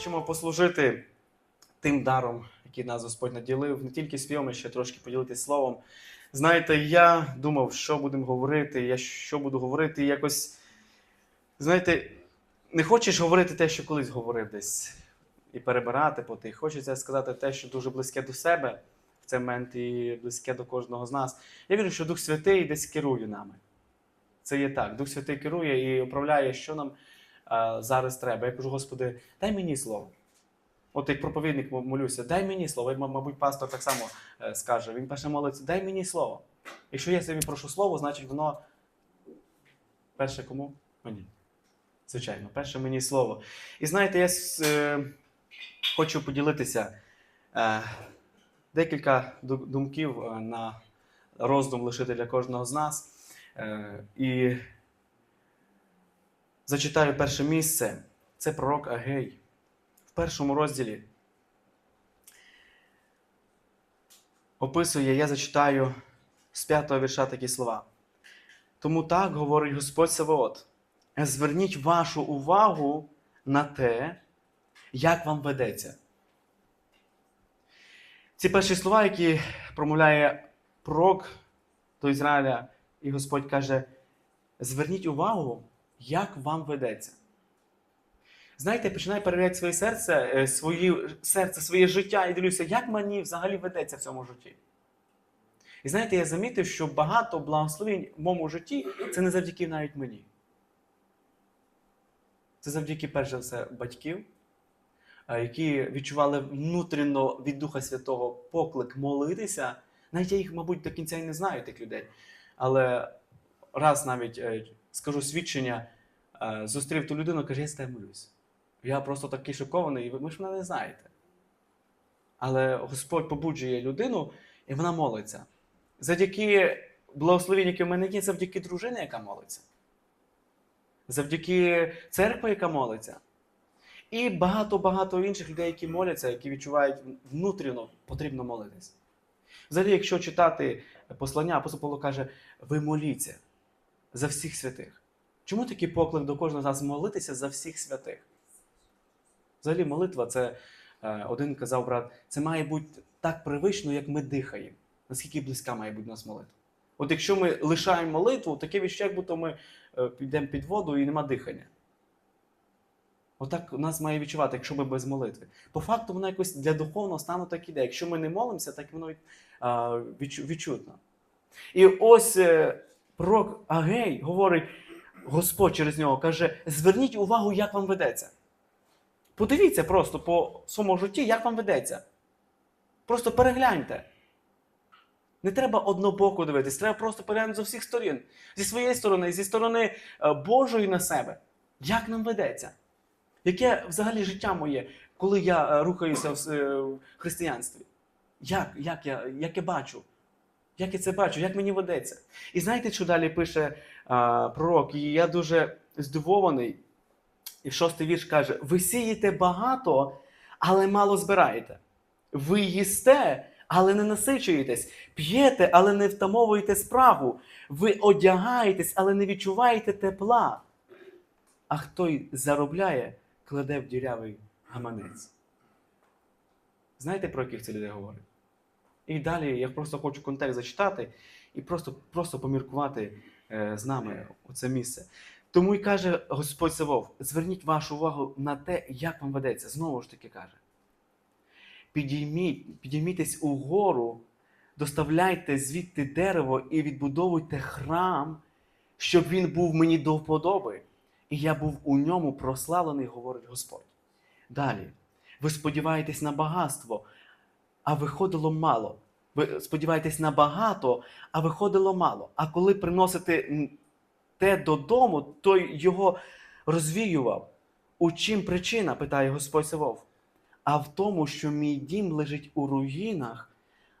хочемо послужити тим даром, який нас Господь наділив, не тільки співами, ще трошки поділитися словом. Знаєте, я думав, що будемо говорити, я що буду говорити, якось, знаєте, не хочеш говорити те, що колись говорив десь, і перебирати по тих. Хочеться сказати те, що дуже близьке до себе в цей момент і близьке до кожного з нас. Я вірю, що Дух Святий десь керує нами. Це є так. Дух Святий керує і управляє, що нам зараз треба. Я кажу, Господи, дай мені слово. От як проповідник молюся, дай мені слово. Як, мабуть, пастор так само е, скаже. Він перше молиться, дай мені слово. Якщо я собі прошу слово, значить воно перше кому? Мені. Звичайно, перше мені слово. І знаєте, я е, хочу поділитися е, декілька думків е, на роздум лишити для кожного з нас. Е, і зачитаю перше місце. Це пророк Агей. В першому розділі описує, я зачитаю з п'ятого вірша такі слова. Тому так говорить Господь Саваот. Зверніть вашу увагу на те, як вам ведеться. Ці перші слова, які промовляє пророк до Ізраїля, і Господь каже: зверніть увагу, як вам ведеться. Знаєте, починаю перевіряти своє серце, е, свої, серце, своє життя і дивлюся, як мені взагалі ведеться в цьому житті. І знаєте, я замітив, що багато благословень в моєму житті це не завдяки навіть мені. Це завдяки, перш за все, батьків, е, які відчували внутрішньо від Духа Святого поклик молитися. Навіть я їх, мабуть, до кінця і не знаю тих людей. Але раз навіть е, скажу свідчення, е, зустрів ту людину, каже, я з молюсь. Я просто такий шокований, і ви ж мене не знаєте. Але Господь побуджує людину, і вона молиться. Завдяки благословенню, яке в мене є, завдяки дружині, яка молиться. Завдяки церкві, яка молиться. І багато-багато інших людей, які моляться, які відчувають внутрішньо потрібно молитись. Взагалі, якщо читати послання, апостол Павло каже, ви моліться за всіх святих. Чому такий поклик до кожного з нас молитися за всіх святих? Взагалі, молитва це е, один казав брат, це має бути так привично, як ми дихаємо. Наскільки близька має бути нас молитва. От якщо ми лишаємо молитву, таке відчуття, як будто ми е, підемо під воду і нема дихання. Отак у нас має відчувати, якщо ми без молитви. По факту, воно якось для духовного стану так іде. Якщо ми не молимося, так воно відчутно. І ось е, пророк Агей говорить, Господь через нього каже: зверніть увагу, як вам ведеться. Подивіться просто по своєму житті, як вам ведеться. Просто перегляньте. Не треба однобоко дивитись, треба просто переглянути з усіх сторін. Зі своєї сторони, зі сторони е, Божої на себе. Як нам ведеться? Яке взагалі життя моє, коли я е, рухаюся е, в християнстві? Як, як, я, як я бачу? Як я це бачу? Як мені ведеться? І знаєте, що далі пише а, пророк? І я дуже здивований. І шостий вірш каже: ви сієте багато, але мало збираєте. Ви їсте, але не насичуєтесь, п'єте, але не втамовуєте спрагу. Ви одягаєтесь, але не відчуваєте тепла. А хто й заробляє, кладе в дірявий гаманець. Знаєте, про яких це людей говорить? І далі я просто хочу контекст зачитати і просто, просто поміркувати е, з нами оце місце. Тому і каже Господь Савов: зверніть вашу увагу на те, як вам ведеться. Знову ж таки каже. Підійміть, підіймітесь угору, доставляйте звідти дерево і відбудовуйте храм, щоб він був мені до вподоби, і я був у ньому прославлений, говорить Господь. Далі, ви сподіваєтесь на багатство, а виходило мало. Ви сподіваєтесь на багато, а виходило мало. А коли приносите те додому, той його розвіював. У чим причина? питає Господь Савов. А в тому, що мій дім лежить у руїнах,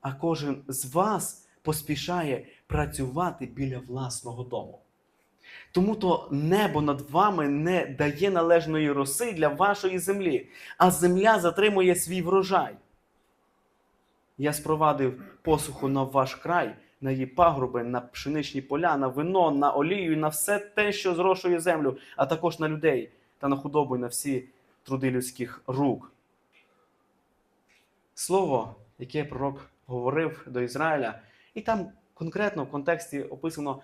а кожен з вас поспішає працювати біля власного дому. Тому то небо над вами не дає належної роси для вашої землі, а земля затримує свій врожай. Я спровадив посуху на ваш край, на її пагруби, на пшеничні поля, на вино, на олію, на все те, що зрошує землю, а також на людей та на худобу, і на всі труди людських рук. Слово, яке пророк говорив до Ізраїля, і там конкретно в контексті описано,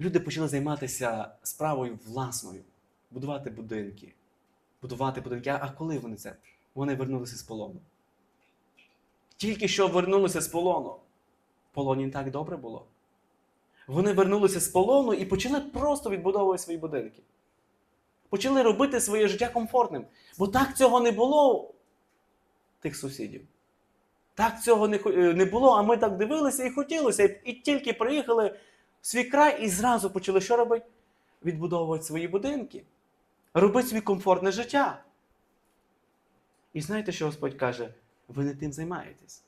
люди почали займатися справою власною, будувати будинки. Будувати будинки. А коли вони це? Вони вернулися з полону. Тільки що вернулися з полону. В полоні так добре було. Вони вернулися з полону і почали просто відбудовувати свої будинки. Почали робити своє життя комфортним. Бо так цього не було тих сусідів. Так цього не, е, не було, а ми так дивилися і хотілося. І, і тільки приїхали в свій край і зразу почали що робити? Відбудовувати свої будинки, робити собі комфортне життя. І знаєте, що Господь каже? Ви не тим займаєтесь.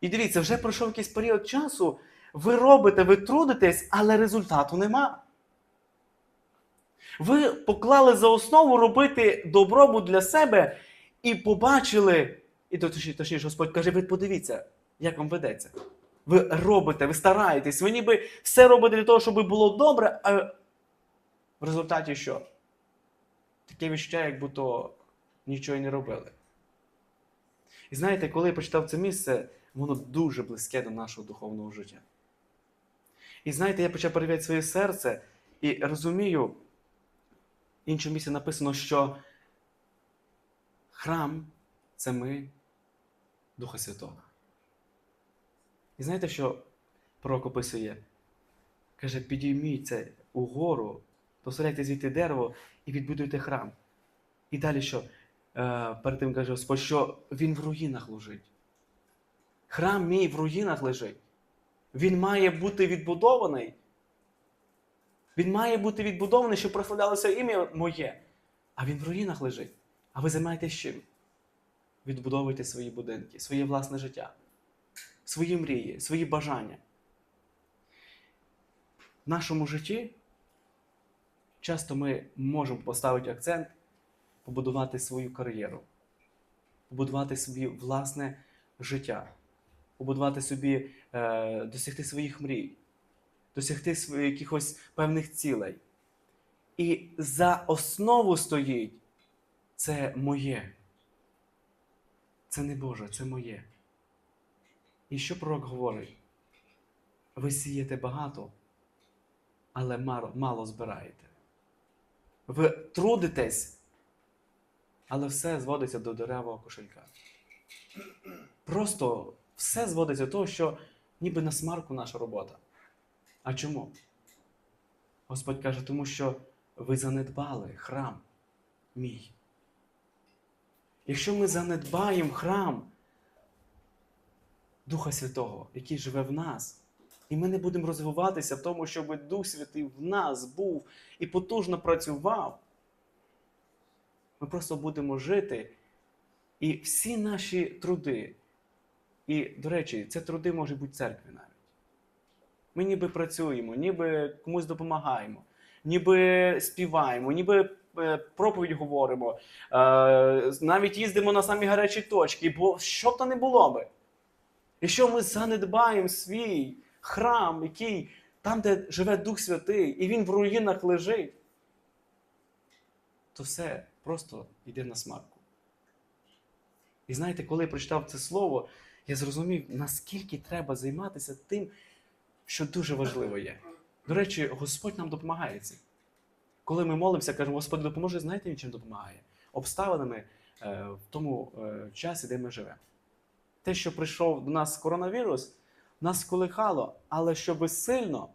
І дивіться, вже пройшов якийсь період часу, ви робите, ви трудитесь, але результату нема. Ви поклали за основу робити добробут для себе і побачили, і точніше, Господь каже, ви подивіться, як вам ведеться. Ви робите, ви стараєтесь, ви ніби все робите для того, щоб було добре, а в результаті що? Таке відчуття, як будто нічого не робили. І знаєте, коли я почитав це місце, воно дуже близьке до нашого духовного життя. І знаєте, я почав перевіряти своє серце і розумію, в іншому місці написано, що храм це ми Духа Святого. І знаєте, що пророк описує? Каже, підійміться угору, посередьте звідти дерево і відбудуйте храм. І далі що? Е, перед тим каже Господь, що він в руїнах лежить. Храм мій в руїнах лежить. Він має бути відбудований. Він має бути відбудований, щоб прославлялося ім'я моє. А він в руїнах лежить. А ви займаєтесь чим? Відбудовуйте свої будинки, своє власне життя, свої мрії, свої бажання. В нашому житті часто ми можемо поставити акцент побудувати свою кар'єру, побудувати собі власне життя, побудувати собі, е, досягти своїх мрій, досягти своїх якихось певних цілей. І за основу стоїть це моє. Це не Боже, це моє. І що пророк говорить? Ви сієте багато, але мало, збираєте. Ви трудитесь, але все зводиться до деревого кошелька. Просто все зводиться до того, що ніби на смарку наша робота. А чому? Господь каже, тому що ви занедбали храм мій. Якщо ми занедбаємо храм Духа Святого, який живе в нас, і ми не будемо розвиватися в тому, щоб Дух Святий в нас був і потужно працював, ми просто будемо жити, і всі наші труди, і, до речі, це труди можуть бути церкві навіть. Ми ніби працюємо, ніби комусь допомагаємо, ніби співаємо, ніби е, проповідь говоримо, е, навіть їздимо на самі гарячі точки, бо що б то не було би. Якщо ми занедбаємо свій храм, який там, де живе Дух Святий, і він в руїнах лежить, то все просто йде на смарку. І знаєте, коли я прочитав це слово, я зрозумів, наскільки треба займатися тим, що дуже важливо є. До речі, Господь нам допомагає цим. Коли ми молимося, кажемо, Господь допоможе, знаєте, він чим допомагає? Обставинами е, в тому е, часі, де ми живемо. Те, що прийшов до нас коронавірус, нас колихало, але щоб сильно,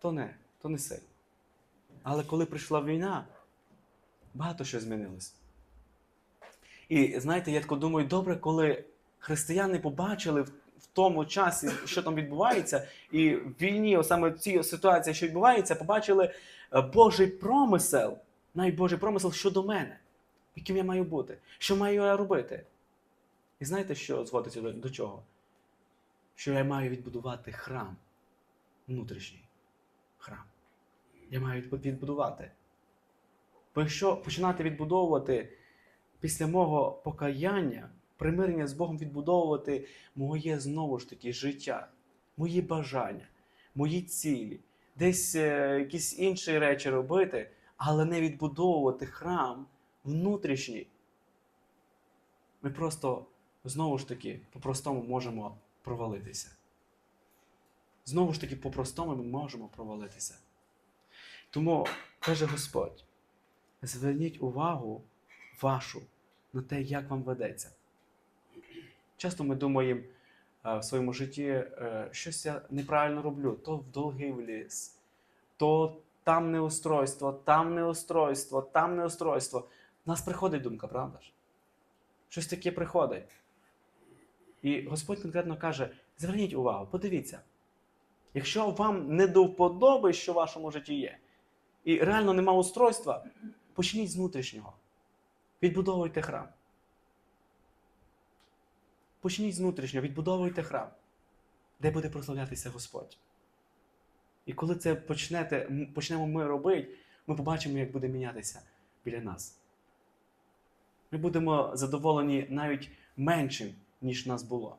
то не, то не сильно. Але коли прийшла війна, багато що змінилось. І знаєте, я тако думаю, добре, коли християни побачили в, тому часі, що там відбувається, і в війні, саме в цій ситуації, що відбувається, побачили е, Божий промисел, навіть промисел щодо мене, яким я маю бути, що маю я робити. І знаєте, що зводиться до, до чого? Що я маю відбудувати храм, внутрішній храм. Я маю відбудувати. Бо якщо починати відбудовувати після мого покаяння, примирення з Богом відбудовувати моє знову ж таки життя, мої бажання, мої цілі, десь е, якісь інші речі робити, але не відбудовувати храм внутрішній, ми просто знову ж таки по-простому можемо провалитися. Знову ж таки, по-простому ми можемо провалитися. Тому каже Господь: зверніть увагу вашу на те, як вам ведеться. Часто ми думаємо е, в своєму житті, е, щось я неправильно роблю, то в долги вліз, то там неустройство, там неустройство, там неустройство. У нас приходить думка, правда ж? Щось таке приходить. І Господь конкретно каже: зверніть увагу, подивіться. Якщо вам не до вподоби, що в вашому житті є, і реально нема устройства, почніть з внутрішнього. Відбудовуйте храм. Почніть з внутрішнього, відбудовуйте храм, де буде прославлятися Господь. І коли це почнете, почнемо ми робити, ми побачимо, як буде мінятися біля нас. Ми будемо задоволені навіть меншим, ніж нас було.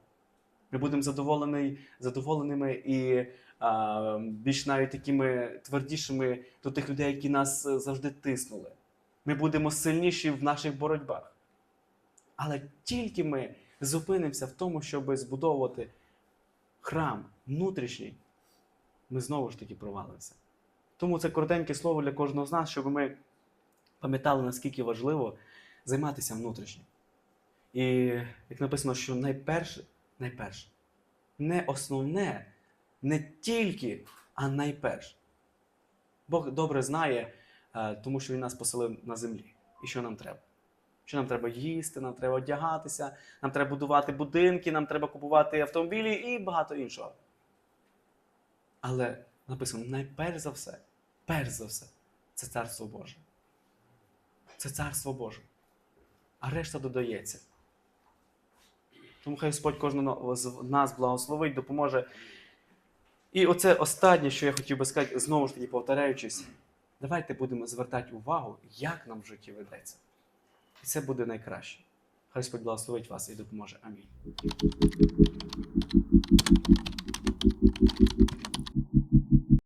Ми будемо задоволені, задоволеними і а, більш навіть такими твердішими до тих людей, які нас е, завжди тиснули. Ми будемо сильніші в наших боротьбах. Але тільки ми зупинимося в тому, щоб збудовувати храм внутрішній, ми знову ж таки провалимося. Тому це коротеньке слово для кожного з нас, щоб ми пам'ятали, наскільки важливо займатися внутрішнім. І як написано, що найперше, найперше, не основне, не тільки, а найперше. Бог добре знає, тому що Він нас поселив на землі. І що нам треба? Що нам треба їсти, нам треба одягатися, нам треба будувати будинки, нам треба купувати автомобілі і багато іншого. Але написано, найперш за все, перш за все, це царство Боже. Це царство Боже. А решта додається. Тому хай Господь кожного з нас благословить, допоможе. І оце останнє, що я хотів би сказати, знову ж таки повторяючись, Давайте будемо звертати увагу, як нам в житті ведеться. І це буде найкраще. Господь благословить вас і допоможе. Амінь.